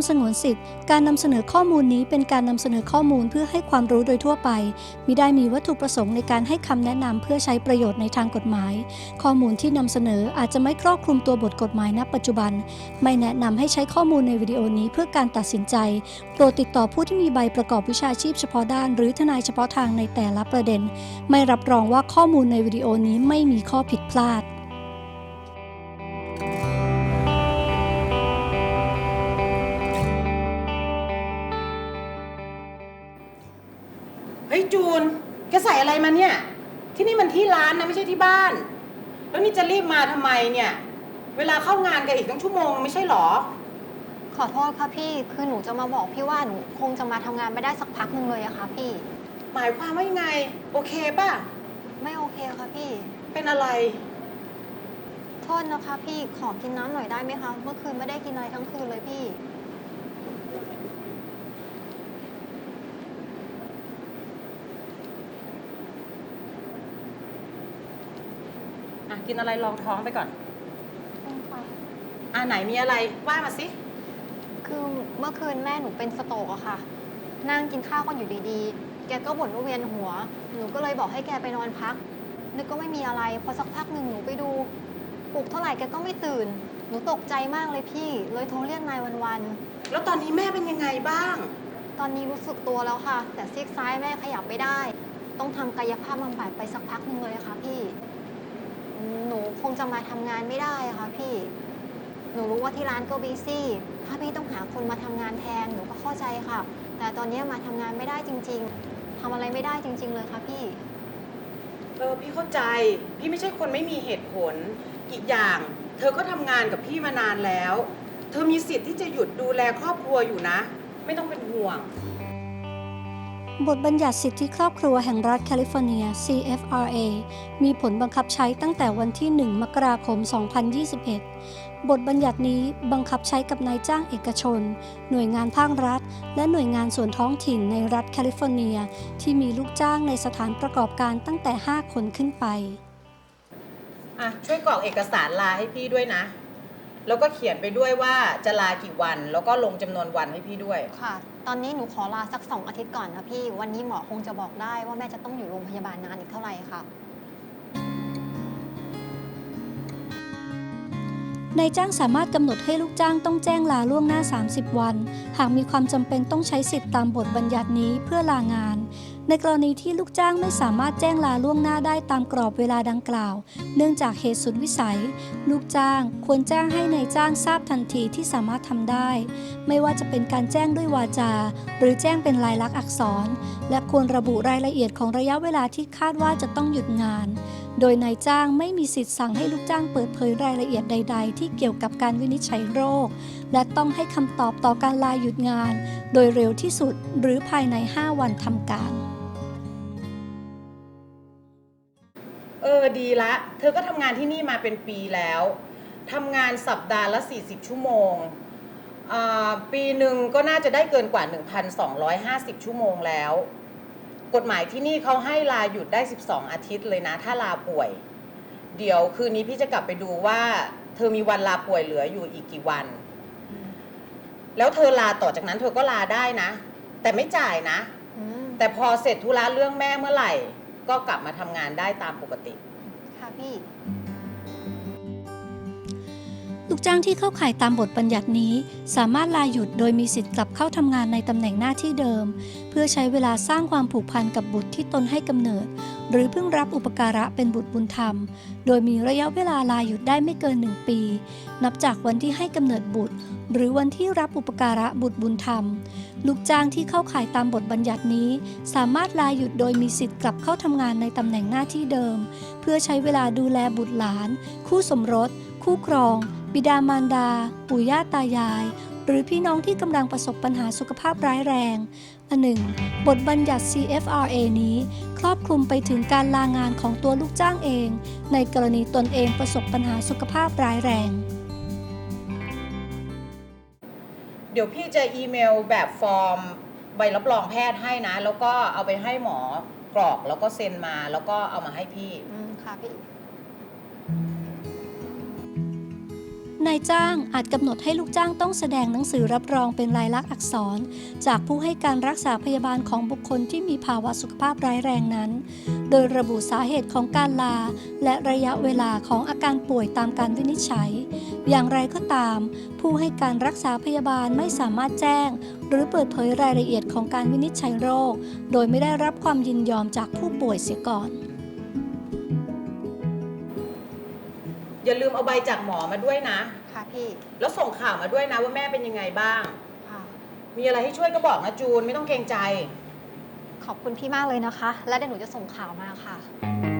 ำสงวนสิทธิ์ การนำเสนอข้อมูลนี้เป็นการนำเสนอข้อมูลเพื่อให้ความรู้โดยทั่วไป มิได้มีวัตถุประสงค์ในการให้คำแนะนำเพื่อใช้ประโยชน์ในทางกฎหมาย ข้อมูลที่นำเสนออาจจะไม่ครอบคลุมตัวบทกฎหมายณปัจจุบัน ไม่แนะนำให้ใช้ข้อมูลในวิดีโอนี้เพื่อการตัดสินใจ โปรดติดต่อผู้ที่มีใบประกอบวิชาชีพเฉพาะด้าน หรือทนายเฉพาะทางในแต่ละประเด็น ไม่รับรองว่าข้อมูลในวิดีโอนี้ไม่มีข้อผิดพลาด ฮ้ยจูนแกใส่อะไรมาเนี่ย ที่นี่มันที่ร้านนะไม่ใช่ที่บ้าน แล้วนี่จะรีบมาทำไมเนี่ย เวลาเข้างานแกันอีกตั้งชั่วโมงไม่ใช่หรอ ขอโทษค่ะพี่ คือหนูจะมาบอกพี่ว่าหนูคงจะมาทำงานไม่ได้สักพักหนึ่งเลยอะค่ะพี่ หมายความว่ายังไง โอเคป่ะ ไม่โอเคค่ะพี่ เป็นอะไร โทษนะคะพี่ ขอกินน้ำหน่อยได้ไหมคะ เมื่อคืนไม่ได้กินอะไรทั้งคืนเลยพี่ อะกินอะไรรองท้องไปก่อน อะไหนมีอะไรว่ามาสิ คือเมื่อคืนแม่หนูเป็นสโตรกอะค่ะ นั่งกินข้าวก็อยู่ดีๆ แกก็บ่นว่าเวียนหัว หนูก็เลยบอกให้แกไปนอนพัก นึกก็ไม่มีอะไร พอสักพักหนึ่งหนูไปดู ปลุกเท่าไหร่แกก็ไม่ตื่น หนูตกใจมากเลยพี่ เลยโทรเรียกนายวันๆแล้วตอนนี้แม่เป็นยังไงบ้างตอนนี้รู้สึกตัวแล้วค่ะ แต่ซีกซ้ายแม่ขยับไม่ได้ ต้องทำกายภาพบำบัดไปสักพักหนึ่งเลยค่ะพี่หนูคง จะมาทำงานไม่ได้ค่ะพี่ หนูรู้ว่าที่ร้านก็บีซี่ถ้าพี่ต้องหาคนมาทำงานแทนหนูก็เข้าใจค่ะ แต่ตอนนี้มาทำงานไม่ได้จริง ๆทำอะไรไม่ได้จริง ๆ เลยค่ะพี่เออพี่เข้าใจ พี่ไม่ใช่คนไม่มีเหตุผล อีกอย่าง เธอก็ทำงานกับพี่มานานแล้ว เธอมีสิทธิ์ที่จะหยุดดูแลครอบครัวอยู่นะ ไม่ต้องเป็นห่วง บทบัญญัติสิทธิครอบครัวแห่งรัฐแคลิฟอร์เนีย CFRA มีผลบังคับใช้ตั้งแต่วันที่ 1 มกราคม 2021 บทบัญญัตินี้บังคับใช้กับนายจ้างเอกชน หน่วยงานภาครัฐ และหน่วยงานส่วนท้องถิ่นในรัฐแคลิฟอร์เนีย ที่มีลูกจ้างในสถานประกอบการตั้งแต่ 5 คนขึ้นไป อะ ช่วยกรอกเอกสารลาให้พี่ด้วยนะ แล้วก็เขียนไปด้วยว่าจะลากี่วัน แล้วก็ลงจำนวนวันให้พี่ด้วย ค่ะ ตอนนี้หนูขอลาสักสองอาทิตย์ก่อนนะพี่ วันนี้หมอคงจะบอกได้ว่าแม่จะต้องอยู่โรงพยาบาลนานอีกเท่าไหร่ค่ะ นายจ้างสามารถกำหนดให้ลูกจ้างต้องแจ้งลาล่วงหน้า 30 วัน หากมีความจำเป็นต้องใช้สิทธิตามบทบัญญัตินี้เพื่อลางาน ในกรณีที่ลูกจ้างไม่สามารถแจ้งลาล่วงหน้าได้ตามกรอบเวลาดังกล่าว เนื่องจากเหตุสุดวิสัย ลูกจ้างควรแจ้งให้นายจ้างทราบทันทีที่สามารถทำได้ ไม่ว่าจะเป็นการแจ้งด้วยวาจา หรือแจ้งเป็นลายลักษณ์อักษร และควรระบุรายละเอียดของระยะเวลาที่คาดว่าจะต้องหยุดงาน โดยนายจ้างไม่มีสิทธิ์สั่งให้ลูกจ้างเปิดเผยรายละเอียดใด ๆ ที่เกี่ยวกับการวินิจฉัยโรค และต้องให้คำตอบต่อการลาหยุดงาน โดยเร็วที่สุดหรือภายใน 5 วันทำการ เออดีละ เธอก็ทำงานที่นี่มาเป็นปีแล้วทำงานสัปดาห์ละ 40 ชั่วโมงอ่าปีหนึ่งก็น่าจะได้เกินกว่า 1,250 ชั่วโมงแล้ว กฎหมายที่นี่เขาให้ลาหยุดได้ 12 อาทิตย์เลยนะ ถ้าลาป่วย เดี๋ยวคืนนี้พี่จะกลับไปดูว่า เธอมีวันลาป่วยเหลืออยู่อีกกี่วันแล้วเธอลาต่อจากนั้นเธอก็ลาได้นะ แต่ไม่จ่ายนะ อืมแต่พอเสร็จธุระเรื่องแม่เมื่อไหร่ ก็กลับมาทำงานได้ตามปกติ ค่ะพี่ ลูกจ้างที่เข้าข่ายตามบทบัญญัตินี้ สามารถลาหยุดโดยมีสิทธิ์กลับเข้าทำงานในตำแหน่งหน้าที่เดิม เพื่อใช้เวลาสร้างความผูกพันกับบุตรที่ตนให้กำเนิด หรือเพิ่งรับอุปการะเป็นบุตรบุญธรรม โดยมีระยะเวลาลาหยุดได้ไม่เกิน1ปี นับจากวันที่ให้กำเนิดบุตร หรือวันที่รับอุปการะบุตรบุญธรรม ลูกจ้างที่เข้าข่ายตามบทบัญญัตินี้ สามารถลาหยุดโดยมีสิทธิ์กลับเข้าทำงานในตำแหน่งหน้าที่เดิม เพื่อใช้เวลาดูแลบุตรหลาน คู่สมรส คู่ครอง บิดามารดา ปู่ย่าตายายหรือพี่น้องที่กำลังประสบปัญหาสุขภาพร้ายแรง อันหนึ่งบทบัญญัติ CFRA นี้ครอบคลุมไปถึงการลางานของตัวลูกจ้างเอง ในกรณีตนเองประสบปัญหาสุขภาพร้ายแรง เดี๋ยวพี่จะอีเมลแบบฟอร์มใบรับรองแพทย์ให้นะ แล้วก็เอาไปให้หมอกรอกแล้วก็เซ็นมาแล้วก็เอามาให้พี่ อืมค่ะพี่ นายจ้างอาจกำหนดให้ลูกจ้างต้องแสดงหนังสือรับรองเป็นลายลักษณ์อักษร จากผู้ให้การรักษาพยาบาลของบุคคลที่มีภาวะสุขภาพร้ายแรงนั้น โดยระบุสาเหตุของการลา และระยะเวลาของอาการป่วยตามการวินิจฉัย อย่างไรก็ตาม ผู้ให้การรักษาพยาบาลไม่สามารถแจ้ง หรือเปิดเผยรายละเอียดของการวินิจฉัยโรค โดยไม่ได้รับความยินยอมจากผู้ป่วยเสียก่อน อย่าลืมเอาใบจากหมอมาด้วยนะ ค่ะพี่แล้วส่งข่าวมาด้วยนะว่าแม่เป็นยังไงบ้าง ค่ะ มีอะไรให้ช่วยก็บอกนะจูนไม่ต้องเกรงใจ ขอบคุณพี่มากเลยนะคะ และเดี๋ยวหนูจะส่งข่าวมาค่ะ